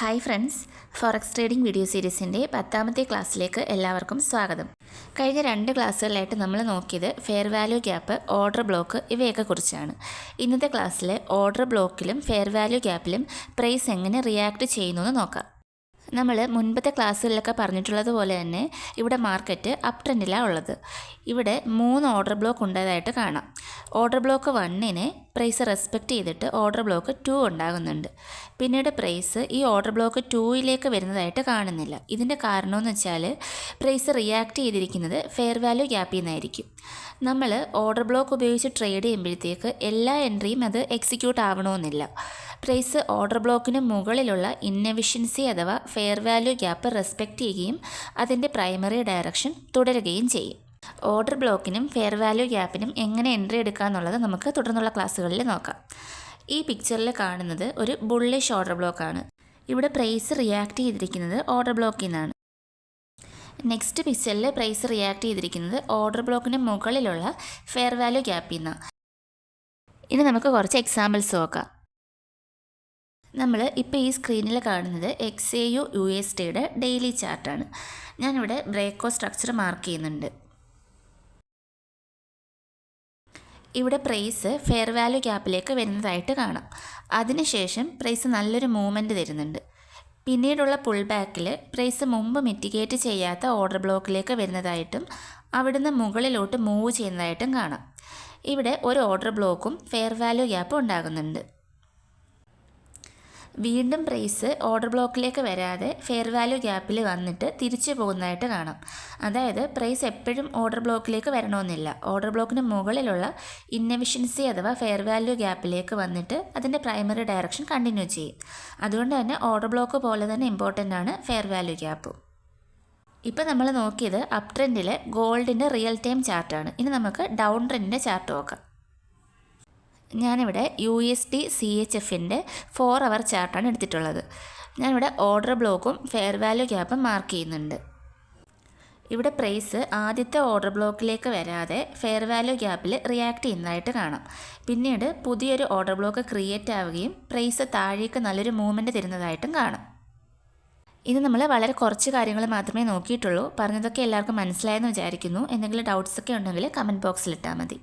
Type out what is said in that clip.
Hi friends forex trading video സീരീസിന്റെ പത്താമത്തെ ക്ലാസ്സിലേക്ക് എല്ലാവർക്കും സ്വാഗതം. കഴിഞ്ഞ രണ്ട് ക്ലാസ്സുകളിലായിട്ട് നമ്മൾ നോക്കിയത് fair value gap order block ഇവയൊക്കെ കുറിച്ചാണ്. ഇന്നത്തെ ക്ലാസ്സിൽ ഓർഡർ ബ്ലോക്കിലും ഫെയർ വാല്യൂ ഗ്യാപ്പിലും പ്രൈസ് എങ്ങനെ റിയാക്ട് ചെയ്യുന്നു എന്ന് നോക്കാം. നമ്മൾ മുൻപത്തെ ക്ലാസ്സുകളിലൊക്കെ പറഞ്ഞിട്ടുള്ളത് പോലെ തന്നെ ഇവിടെ മാർക്കറ്റ് അപ് ട്രെൻഡിലാണ് ഉള്ളത്. ഇവിടെ മൂന്ന് ഓർഡർ ബ്ലോക്ക് ഉണ്ടായതായിട്ട് കാണാം. ഓർഡർ ബ്ലോക്ക് വണ്ണിനെ പ്രൈസ് റെസ്പെക്റ്റ് ചെയ്തിട്ട് ഓർഡർ ബ്ലോക്ക് ടു ഉണ്ടാകുന്നുണ്ട്. പിന്നീട് പ്രൈസ് ഈ ഓർഡർ ബ്ലോക്ക് ടൂയിലേക്ക് വരുന്നതായിട്ട് കാണുന്നില്ല. ഇതിന്റെ കാരണമെന്ന് വെച്ചാൽ പ്രൈസ് റിയാക്ട് ചെയ്തിരിക്കുന്നത് ഫെയർ വാല്യൂ ഗ്യാപ്പിൽ നിന്നായിരിക്കും. നമ്മൾ ഓർഡർ ബ്ലോക്ക് ഉപയോഗിച്ച് ട്രേഡ് ചെയ്യുമ്പോഴത്തേക്ക് എല്ലാ എൻട്രിയും അത് എക്സിക്യൂട്ട് ആവണമെന്നില്ല. പ്രൈസ് ഓർഡർ ബ്ലോക്കിന് മുകളിലുള്ള ഇന്നവിഷ്യൻസി അഥവാ ഫെയർ വാല്യൂ ഗ്യാപ്പ് റെസ്പെക്റ്റ് ചെയ്യുകയും അതിന്റെ പ്രൈമറി ഡയറക്ഷൻ തുടരുകയും ചെയ്യും. ഓർഡർ ബ്ലോക്കിനും ഫെയർ വാല്യൂ ഗ്യാപ്പിനും എങ്ങനെ എൻട്രി എടുക്കുക എന്നുള്ളത് നമുക്ക് തുടർന്നുള്ള ക്ലാസ്സുകളിൽ നോക്കാം. ഈ പിക്ചറിൽ കാണുന്നത് ഒരു ബുള്ളിഷ് ഓർഡർ ബ്ലോക്കാണ് ഇവിടെ പ്രൈസ് റിയാക്ട് ചെയ്തിരിക്കുന്നത് ഓർഡർ ബ്ലോക്കിൽ നിന്നാണ് നെക്സ്റ്റ് പിക്ചറിൽ പ്രൈസ് റിയാക്ട് ചെയ്തിരിക്കുന്നത് ഓർഡർ ബ്ലോക്കിന് മുകളിലുള്ള ഫെയർ വാല്യൂ ഗ്യാപ്പിൽ നിന്നാണ് ഇനി നമുക്ക് കുറച്ച് എക്സാമ്പിൾസ് നോക്കാം. നമ്മൾ ഇപ്പോൾ ഈ സ്ക്രീനിൽ കാണുന്നത് X A U U S ടിയുടെ ഡെയിലി ചാർട്ടാണ് ഞാനിവിടെ ബ്രേക്കോ സ്ട്രക്ചർ മാർക്ക് ചെയ്യുന്നുണ്ട്. ഇവിടെ പ്രൈസ് ഫെയർ വാല്യൂ ഗ്യാപ്പിലേക്ക് വരുന്നതായിട്ട് കാണാം. അതിനുശേഷം പ്രൈസ് നല്ലൊരു മൂവ്മെന്റ് തരുന്നുണ്ട്. പിന്നീടുള്ള പുൾ ബാക്കിൽ പ്രൈസ് മുമ്പ് മിറ്റിഗേറ്റ് ചെയ്യാത്ത ഓർഡർ ബ്ലോക്കിലേക്ക് വരുന്നതായിട്ടും അവിടുന്ന് മുകളിലോട്ട് മൂവ് ചെയ്യുന്നതായിട്ടും കാണാം. ഇവിടെ ഒരു ഓർഡർ ബ്ലോക്കും ഫെയർ വാല്യൂ ഗ്യാപ്പും ഉണ്ടാകുന്നുണ്ട്. വീണ്ടും പ്രൈസ് ഓർഡർ ബ്ലോക്കിലേക്ക് വരാതെ ഫെയർ വാല്യൂ ഗ്യാപ്പിൽ വന്നിട്ട് തിരിച്ചു പോകുന്നതായിട്ട് കാണാം. അതായത് പ്രൈസ് എപ്പോഴും ഓർഡർ ബ്ലോക്കിലേക്ക് വരണമെന്നില്ല. ഓർഡർ ബ്ലോക്കിന് മുകളിലുള്ള ഇന്നവിഷ്യൻസി അഥവാ ഫെയർ വാല്യൂ ഗ്യാപ്പിലേക്ക് വന്നിട്ട് അതിന്റെ പ്രൈമറി ഡയറക്ഷൻ കണ്ടിന്യൂ ചെയ്യും. അതുകൊണ്ട് തന്നെ ഓർഡർ ബ്ലോക്ക് പോലെ തന്നെ ഇമ്പോർട്ടന്റ് ആണ് ഫെയർ വാല്യൂ ഗ്യാപ്പ്. ഇപ്പോൾ നമ്മൾ നോക്കിയത് അപ് ട്രെൻഡിലെ ഗോൾഡിന്റെ റിയൽ ടൈം ചാർട്ടാണ്. ഇനി നമുക്ക് ഡൗൺ ട്രെൻഡിന്റെ ചാർട്ട് നോക്കാം. ഞാനിവിടെ U S T C H എഫിന്റെ ഫോർ അവർ ചാർട്ടാണ് എടുത്തിട്ടുള്ളത്. ഞാനിവിടെ ഓർഡർ ബ്ലോക്കും ഫെയർ വാല്യൂ ഗ്യാപ്പും മാർക്ക് ചെയ്യുന്നുണ്ട്. ഇവിടെ പ്രൈസ് ആദ്യത്തെ ഓർഡർ ബ്ലോക്കിലേക്ക് വരാതെ ഫെയർ വാല്യൂ ഗ്യാപ്പിൽ റിയാക്ട് ചെയ്യുന്നതായിട്ട് കാണാം. പിന്നീട് പുതിയൊരു ഓർഡർ ബ്ലോക്ക് ക്രിയേറ്റ് ആവുകയും പ്രൈസ് താഴേക്ക് നല്ലൊരു മൂവ്മെന്റ് തരുന്നതായിട്ടും കാണാം. ഇത് നമ്മൾ വളരെ കുറച്ച് കാര്യങ്ങൾ മാത്രമേ നോക്കിയിട്ടുള്ളൂ. പറഞ്ഞതൊക്കെ എല്ലാവർക്കും മനസ്സിലായെന്ന് വിചാരിക്കുന്നു. എന്തെങ്കിലും ഡൗട്ട്സ് ഒക്കെ ഉണ്ടെങ്കിൽ കമന്റ് ബോക്സിൽ ഇട്ടാൽ മതി.